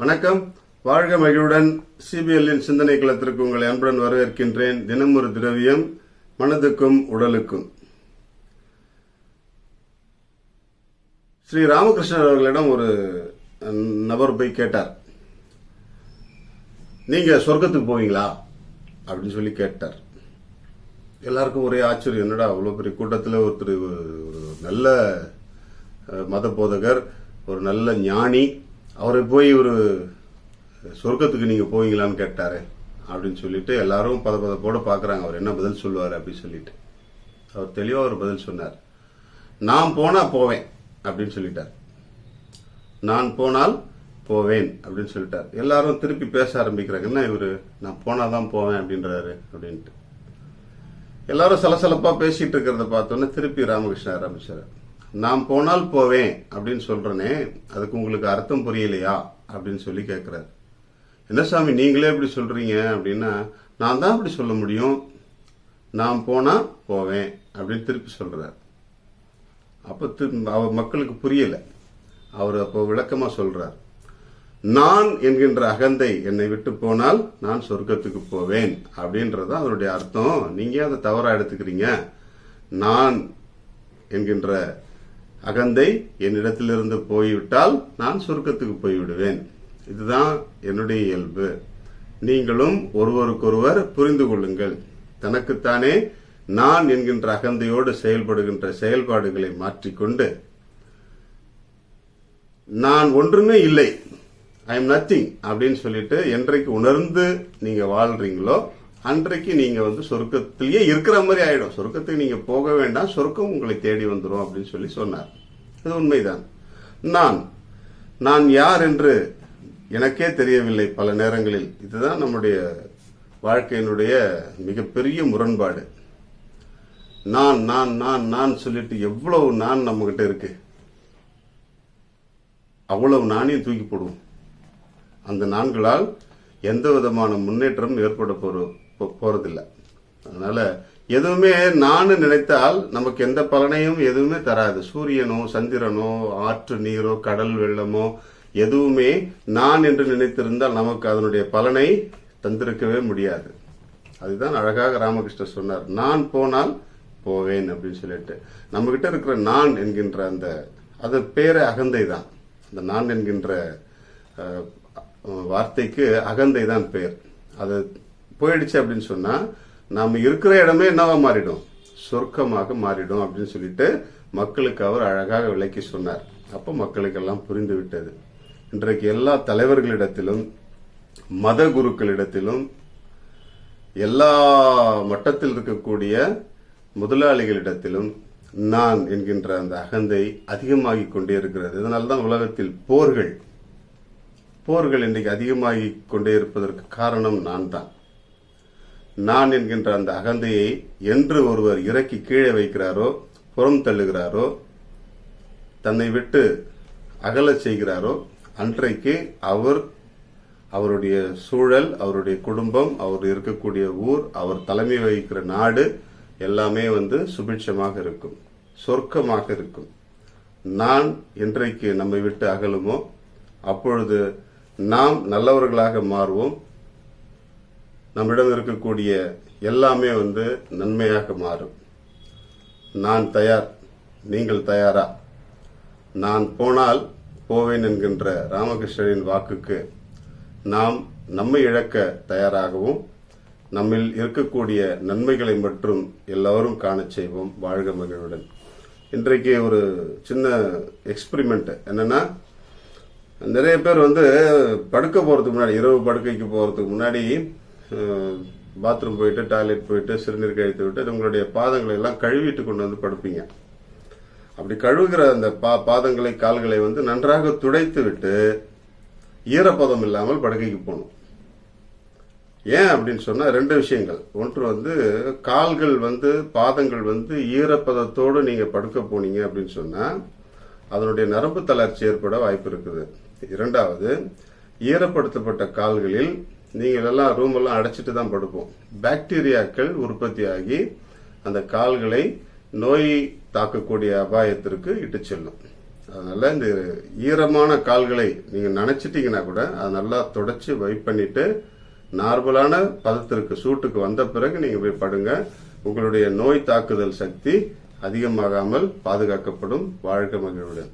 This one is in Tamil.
வணக்கம். வாழ்க மகிழ்வுடன் சிபிஎல்லின் சிந்தனை களத்திற்கு உங்களை அன்புடன் வரவேற்கின்றேன். தினம் ஒரு திரவியம் மனதுக்கும் உடலுக்கும். ஸ்ரீ ராமகிருஷ்ணர் அவர்களிடம் ஒரு நபர் போய் கேட்டார். நீங்க சொர்க்கத்துக்கு போவீங்களா? அப்படின்னு சொல்லி கேட்டார். எல்லாருக்கும் ஒரே ஆச்சரியம். என்னடா அவ்வளோ பெரிய கூட்டத்தில் ஒருத்தர் ஒரு நல்ல மத போதகர் ஒரு நல்ல ஞானி அவரை போய் ஒரு சொர்க்கத்துக்கு நீங்க போவீங்களான்னு கேட்டாரு அப்படின்னு சொல்லிட்டு எல்லாரும் பத பதப்போட பார்க்கறாங்க. அவர் என்ன பதில் சொல்லுவார் அப்படின்னு சொல்லிட்டு. அவர் தெளிவா ஒரு பதில் சொன்னார். நான் போனா போவேன் அப்படின்னு சொல்லிட்டார். நான் போனால் போவேன் அப்படின்னு சொல்லிட்டார். எல்லாரும் திருப்பி பேச ஆரம்பிக்கிறாங்க. என்ன இவரு? நான் போனாதான் போவேன் அப்படின்றாரு அப்படின்ட்டு. எல்லாரும் சலசலப்பா பேசிட்டு இருக்கிறத பார்த்தோன்னே திருப்பி ராமகிருஷ்ணன் ஆரம்பிச்சாரு. நான் போனால் போவேன் அப்படின்னு சொல்றேனே அதுக்கு உங்களுக்கு அர்த்தம் புரியலையா? அப்படின்னு சொல்லி கேட்குறாரு என்ன சாமி நீங்களே இப்படி சொல்றீங்க அப்படின்னா நான் தான் அப்படி சொல்ல முடியும். நான் போனா போவேன் அப்படின்னு திருப்பி சொல்றாரு. அப்ப திரும்ப அவர் மக்களுக்கு புரியல. அவர் அப்போ விளக்கமா சொல்றார். நான் என்கின்ற அகந்தை என்னை விட்டு போனால் நான் சொர்க்கத்துக்கு போவேன் அப்படின்றது தான் அதனுடைய அர்த்தம். நீங்க அதை தவறா எடுத்துக்கிறீங்க? நான் என்கின்ற அகந்தை என்னிடத்திலிருந்து போய்விட்டால் நான் சுருக்கத்துக்கு போய்விடுவேன். இதுதான் என்னுடைய இயல்பு. நீங்களும் ஒருவருக்கொருவர் புரிந்து கொள்ளுங்கள். தனக்குத்தானே நான் என்கின்ற அகந்தையோடு செயல்படுகின்ற செயல்பாடுகளை மாற்றிக்கொண்டு நான் ஒன்றுமே இல்லை ஐ எம் நத்திங் அப்படின்னு சொல்லிட்டு என்றைக்கு உணர்ந்து நீங்க வாழ்றீங்களோ அன்றைக்கு நீங்க வந்து சொர்க்கத்திலேயே இருக்கிற மாதிரி ஆயிடும். சொர்க்கத்துக்கு நீங்க போக வேண்டாம். சொர்க்கம் உங்களை தேடி வந்துடும் அப்படின்னு சொல்லி சொன்னார். இது உண்மைதான். நான் நான் யார் என்று எனக்கே தெரியவில்லை பல நேரங்களில். இதுதான் நம்முடைய வாழ்க்கையினுடைய மிகப்பெரிய முரண்பாடு. நான் நான் நான் நான் சொல்லிட்டு எவ்வளவு நான் நம்ம கிட்ட இருக்கு. அவ்வளவு நானே தூக்கி போடுவோம். அந்த நான்களால் எந்த விதமான முன்னேற்றம் ஏற்பட போற போறதில்லை. அதனால எதுவுமே நான் நினைத்தால் நமக்கு எந்த பலனையும் எதுவுமே தராது. சூரியனோ சந்திரனோ ஆற்று நீரோ கடல் வெள்ளமோ எதுவுமே நான் என்று நினைத்திருந்தால் நமக்கு அதனுடைய பலனை தந்திருக்கவே முடியாது. அதுதான் அழகாக ராமகிருஷ்ணர் சொன்னார். நான் போனால் போவேன் அப்படின்னு சொல்லிட்டு. நம்ம கிட்ட இருக்கிற நான் என்கின்ற அந்த அது பேரே அகந்தை தான். அந்த நான் என்கின்ற வார்த்தைக்கு அகந்தை தான் பெயர் அது போயிடுச்சு அப்படின்னு சொன்னா நாம் இருக்கிற இடமே என்னவா மாறிடும்? சொர்க்கமாக மாறிடும் அப்படின்னு சொல்லிட்டு மக்களுக்கு அவர் அழகாக விளக்கி சொன்னார். அப்ப மக்களுக்கெல்லாம் புரிந்து விட்டது. இன்றைக்கு எல்லா தலைவர்களிடத்திலும் மத குருக்களிடத்திலும் எல்லா மட்டத்தில் இருக்கக்கூடிய முதலாளிகளிடத்திலும் நான் என்கின்ற அந்த அகந்தை அதிகமாகி கொண்டே இருக்கிறது. இதனால்தான் உலகத்தில் போர்கள் போர்கள் இன்றைக்கு அதிகமாகி கொண்டே இருப்பதற்கு காரணம் நான் தான் நான் என்கின்ற அந்த அகந்தையை என்று ஒருவர் இறக்கி கீழே வைக்கிறாரோ புறம் தள்ளுகிறாரோ தன்னை விட்டு அகலச் செய்கிறாரோ அன்றைக்கு அவர் அவருடைய சூழல் அவருடைய குடும்பம் அவர் இருக்கக்கூடிய ஊர் அவர் தலைமை வகிக்கிற நாடு எல்லாமே வந்து சுபிட்சமாக இருக்கும் சொர்க்கமாக இருக்கும். நான் என்றைக்கு நம்மை விட்டு அகலுமோ அப்பொழுது நாம் நல்லவர்களாக மாறுவோம் நம்மிடம் இருக்கக்கூடிய எல்லாமே வந்து நன்மையாக மாறும். நான் தயார் நீங்கள் தயாரா? நான் போனால் போவேன் என்கின்ற ராமகிருஷ்ணரின் வாக்குக்கு நாம் நம்மை இழக்க தயாராகவும் நம்மில் இருக்கக்கூடிய நன்மைகளை மற்றும் எல்லோரும் காண செய்வோம். வாழ்க மகிழ்வுடன். இன்றைக்கு ஒரு சின்ன எக்ஸ்பிரிமெண்ட் என்னன்னா நிறைய பேர் வந்து படுக்க போறதுக்கு முன்னாடி இரவு படுக்கைக்கு போறதுக்கு முன்னாடி பாத்ரூம் போயிட்டு டாய்லெட் போயிட்டு சிறுநீர் கழித்து விட்டு உங்களுடைய பாதங்களை எல்லாம் கழுவிட்டு கொண்டு வந்து படுப்பீங்க. அப்படி கழுவுகிற அந்த பா பாதங்களை கால்களை வந்து நன்றாக துடைத்து விட்டு ஈரப்பதம் இல்லாமல் படுக்கைக்கு போகணும். ஏன் அப்படின்னு சொன்னால் ரெண்டு விஷயங்கள். ஒன்று வந்து கால்கள் வந்து பாதங்கள் வந்து ஈரப்பதத்தோடு நீங்கள் படுக்க போனீங்க அப்படின்னு சொன்னால் அதனுடைய நரம்பு தளர்ச்சி ஏற்பட வாய்ப்பு இருக்குது. இரண்டாவது ஈரப்படுத்தப்பட்ட கால்களில் நீங்கள் எல்லாம் ரூம் எல்லாம் அடைச்சிட்டு தான் படுப்போம். பாக்டீரியாக்கள் உற்பத்தியாகி அந்த கால்களை நோய் தாக்கக்கூடிய அபாயத்திற்கு இட்டு செல்லும். அதனால இந்த ஈரமான கால்களை நீங்கள் நினைச்சிட்டீங்கன்னா கூட அதை நல்லா தொடச்சி வைப் பண்ணிட்டு நார்மலான பதத்திற்கு சூட்டுக்கு வந்த பிறகு நீங்கள் போய் படுங்க. உங்களுடைய நோய் தாக்குதல் சக்தி அதிகமாகாமல் பாதுகாக்கப்படும். வாழ்க்கை மகிழ்வுடன்.